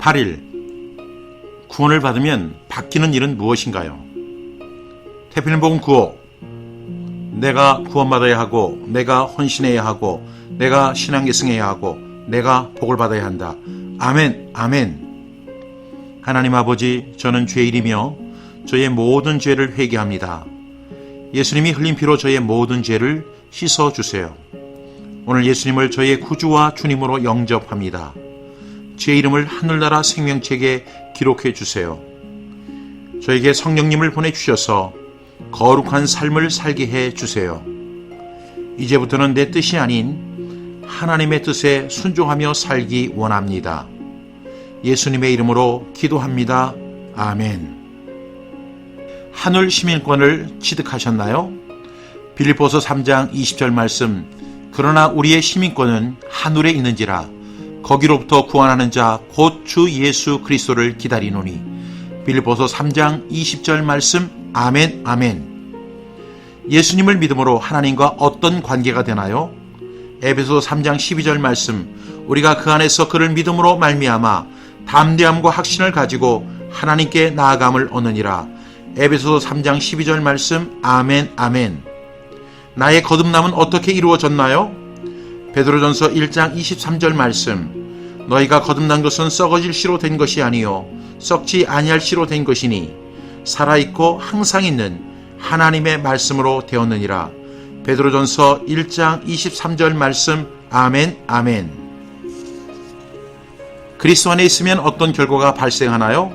8일 구원을 받으면 바뀌는 일은 무엇인가요? 태필복음 9호 내가 구원받아야 하고 내가 헌신해야 하고 내가 신앙 계승해야 하고 내가 복을 받아야 한다. 아멘 아멘 하나님 아버지 저는 죄인이며 저의 모든 죄를 회개합니다. 예수님이 흘린 피로 저의 모든 죄를 씻어 주세요. 오늘 예수님을 저의 구주와 주님으로 영접합니다. 제 이름을 하늘나라 생명책에 기록해 주세요. 저에게 성령님을 보내주셔서 거룩한 삶을 살게 해 주세요. 이제부터는 내 뜻이 아닌 하나님의 뜻에 순종하며 살기 원합니다. 예수님의 이름으로 기도합니다. 아멘. 하늘 시민권을 취득하셨나요? 빌립보서 3장 20절 말씀 그러나 우리의 시민권은 하늘에 있는지라 거기로부터 구원하는 자 곧 주 예수 그리스도를 기다리노니 빌립보서 3장 20절 말씀 아멘 아멘 예수님을 믿음으로 하나님과 어떤 관계가 되나요? 에베소 3장 12절 말씀 우리가 그 안에서 그를 믿음으로 말미암아 담대함과 확신을 가지고 하나님께 나아감을 얻느니라 에베소 3장 12절 말씀 아멘 아멘 나의 거듭남은 어떻게 이루어졌나요? 베드로전서 1장 23절 말씀 너희가 거듭난 것은 썩어질 씨로 된 것이 아니요 썩지 아니할 씨로 된 것이니 살아 있고 항상 있는 하나님의 말씀으로 되었느니라. 베드로전서 1장 23절 말씀. 아멘 아멘. 그리스도 안에 있으면 어떤 결과가 발생하나요?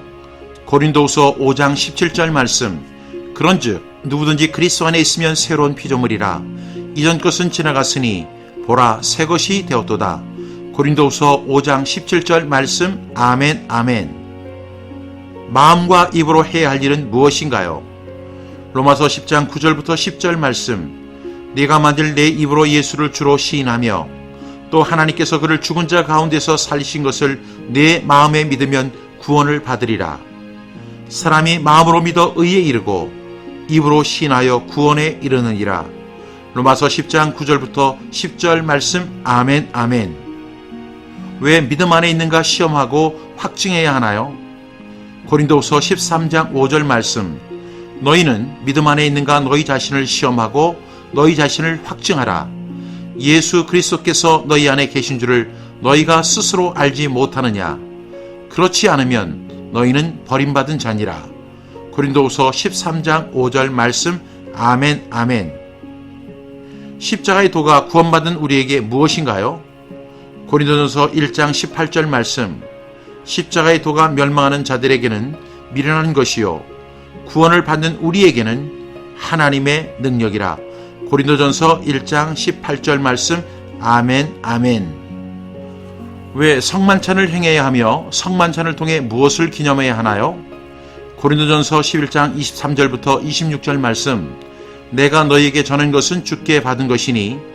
고린도후서 5장 17절 말씀. 그런즉 누구든지 그리스도 안에 있으면 새로운 피조물이라. 이전 것은 지나갔으니 보라 새 것이 되었도다. 고린도후서 5장 17절 말씀 아멘 아멘. 마음과 입으로 해야 할 일은 무엇인가요? 로마서 10장 9절부터 10절 말씀 네가 만들 내 입으로 예수를 주로 시인하며 또 하나님께서 그를 죽은 자 가운데서 살리신 것을 내 마음에 믿으면 구원을 받으리라. 사람이 마음으로 믿어 의에 이르고 입으로 시인하여 구원에 이르느니라. 로마서 10장 9절부터 10절 말씀 아멘 아멘. 왜 믿음 안에 있는가 시험하고 확증해야 하나요? 고린도후서 13장 5절 말씀 너희는 믿음 안에 있는가 너희 자신을 시험하고 너희 자신을 확증하라. 예수 그리스도께서 너희 안에 계신 줄을 너희가 스스로 알지 못하느냐? 그렇지 않으면 너희는 버림받은 자니라. 고린도후서 13장 5절 말씀 아멘 아멘. 십자가의 도가 구원받은 우리에게 무엇인가요? 고린도전서 1장 18절 말씀. 십자가의 도가 멸망하는 자들에게는 미련한 것이요. 구원을 받는 우리에게는 하나님의 능력이라. 고린도전서 1장 18절 말씀. 아멘 아멘. 왜 성만찬을 행해야 하며 성만찬을 통해 무엇을 기념해야 하나요? 고린도전서 11장 23절부터 26절 말씀. 내가 너희에게 전한 것은 주께 받은 것이니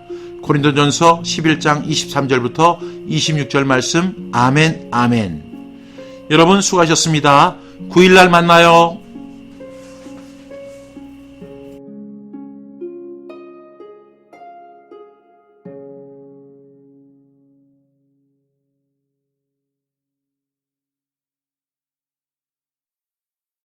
고린도전서 11장 23절부터 26절 말씀 아멘 아멘. 여러분 수고하셨습니다. 9일날 만나요.